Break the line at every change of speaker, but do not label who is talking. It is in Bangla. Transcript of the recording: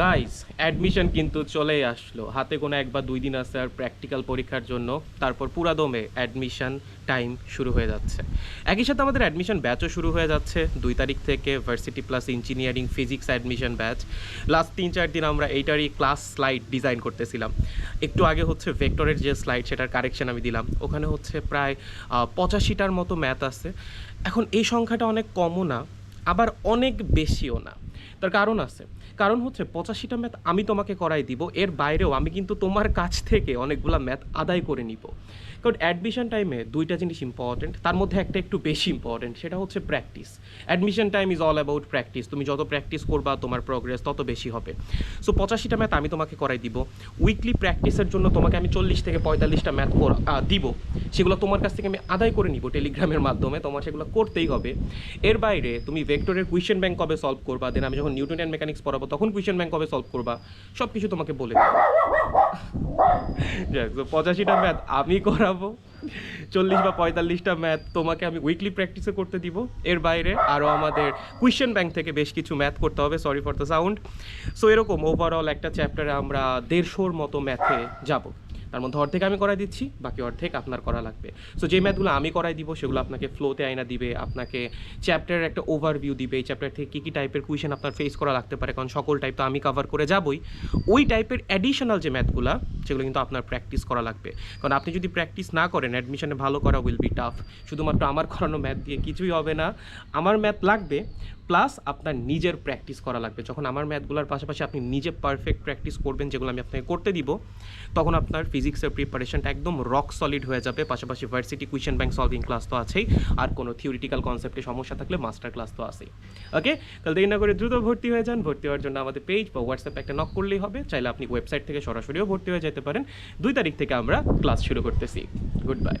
গাইস অ্যাডমিশন কিন্তু চলেই আসলো। হাতে কোনো এক বা দুই দিন আছে আর প্র্যাকটিক্যাল পরীক্ষার জন্য। তারপর পুরাদমে অ্যাডমিশন টাইম শুরু হয়ে যাচ্ছে। একই সাথে আমাদের অ্যাডমিশন ব্যাচও শুরু হয়ে যাচ্ছে। দুই তারিখ থেকে varsity plus engineering physics admission batch last তিন চার দিন আমরা এইটারই ক্লাস স্লাইড ডিজাইন করতেছিলাম। একটু আগে হচ্ছে ভেক্টরের যে স্লাইড সেটার কারেকশন আমি দিলাম। ওখানে হচ্ছে প্রায় পঁচাশিটার মতো ম্যাথ আছে। এখন এই সংখ্যাটা অনেক কমও না, আবার অনেক বেশিও না। তার কারণ আছে। কারণ হচ্ছে পঁচাশিটা ম্যাথ আমি তোমাকে করাই দিব, এর বাইরেও আমি কিন্তু তোমার কাছ থেকে অনেকগুলো ম্যাথ আদায় করে নিব। কারণ অ্যাডমিশন টাইমে দুইটা জিনিস ইম্পর্টেন্ট তার মধ্যে একটা একটু বেশি ইম্পর্টেন্ট সেটা হচ্ছে practice admission time is all about practice তুমি যত প্র্যাকটিস করবা, তোমার প্রোগ্রেস তত বেশি হবে। সো পঁচাশিটা ম্যাথ আমি তোমাকে করাই দিব। উইকলি প্র্যাকটিসের জন্য তোমাকে আমি চল্লিশ থেকে পঁয়তাল্লিশটা ম্যাথ দিব। সেগুলো তোমার কাছ থেকে আমি আদায় করে নিব টেলিগ্রামের মাধ্যমে, তোমার সেগুলো করতেই হবে। এর বাইরে তুমি ভেক্টরের কুয়েশন ব্যাংক কবে সলভ করবা দেন আমি যখন নিউটন অ্যান্ড মেকানিক্স পড়াবো, তখন কুয়েশন ব্যাংক কবে সলভ করবা? সব কিছু তোমাকে বলে দেবো। পঁচাশিটা ম্যাথ আমি করাবো, চল্লিশ বা পঁয়তাল্লিশটা ম্যাথ তোমাকে আমি উইকলি প্র্যাকটিসে করতে দিব। এর বাইরে আরও আমাদের কুয়েশন ব্যাংক থেকে বেশ কিছু ম্যাথ করতে হবে sorry for the sound so এরকম ওভারঅল একটা চ্যাপ্টারে আমরা দেড়শোর মতো ম্যাথে যাব। তার মধ্যে অর্ধেক আমি করাই দিচ্ছি, বাকি অর্ধেক আপনার করা লাগবে। সো যে ম্যাথগুলো আমি করাই দিব, সেগুলো আপনাকে ফ্লোতে আয়না দিবে, আপনাকে চ্যাপ্টারের একটা ওভারভিউ দিবে, এই চ্যাপ্টার থেকে কী কী টাইপের কুয়েশন আপনার ফেস করা লাগতে পারে, কারণ সকল টাইপ তো আমি কভার করে যাবই। ওই টাইপের অ্যাডিশনাল যে ম্যাথগুলো সেগুলো কিন্তু আপনার প্র্যাকটিস করা লাগবে। কারণ আপনি যদি প্র্যাকটিস না করেন অ্যাডমিশনে ভালো করা উইল বি টাফ শুধুমাত্র আমার করানো ম্যাথ দিয়ে কিছুই হবে না, আমার ম্যাথ লাগবে প্লাস আপনার নিজের প্র্যাকটিস করা লাগবে। যখন আমার ম্যাথগুলোর পাশাপাশি আপনি নিজে পারফেক্ট প্র্যাকটিস করবেন, যেগুলো আমি আপনাকে করতে দিব, তখন আপনার ফিজিক্সের প্রিপারেশনটা একদম রক সলিড হয়ে যাবে। পাশাপাশি varsity question bank solving class তো আছেই। আর কোনো থিওরিটিক্যাল কনসেপ্টে সমস্যা থাকলে মাস্টার ক্লাস তো আছেই। ওকে তাহলে দেরি না করে দ্রুত ভর্তি হয়ে যান। ভর্তি হওয়ার জন্য আমাদের পেজ বা হোয়াটসঅ্যাপে একটা নক করলেই হবে। চাইলে আপনি ওয়েবসাইট থেকে সরাসরিও ভর্তি হয়ে যেতে পারেন। দুই তারিখ থেকে আমরা ক্লাস শুরু করতেছি। Good bye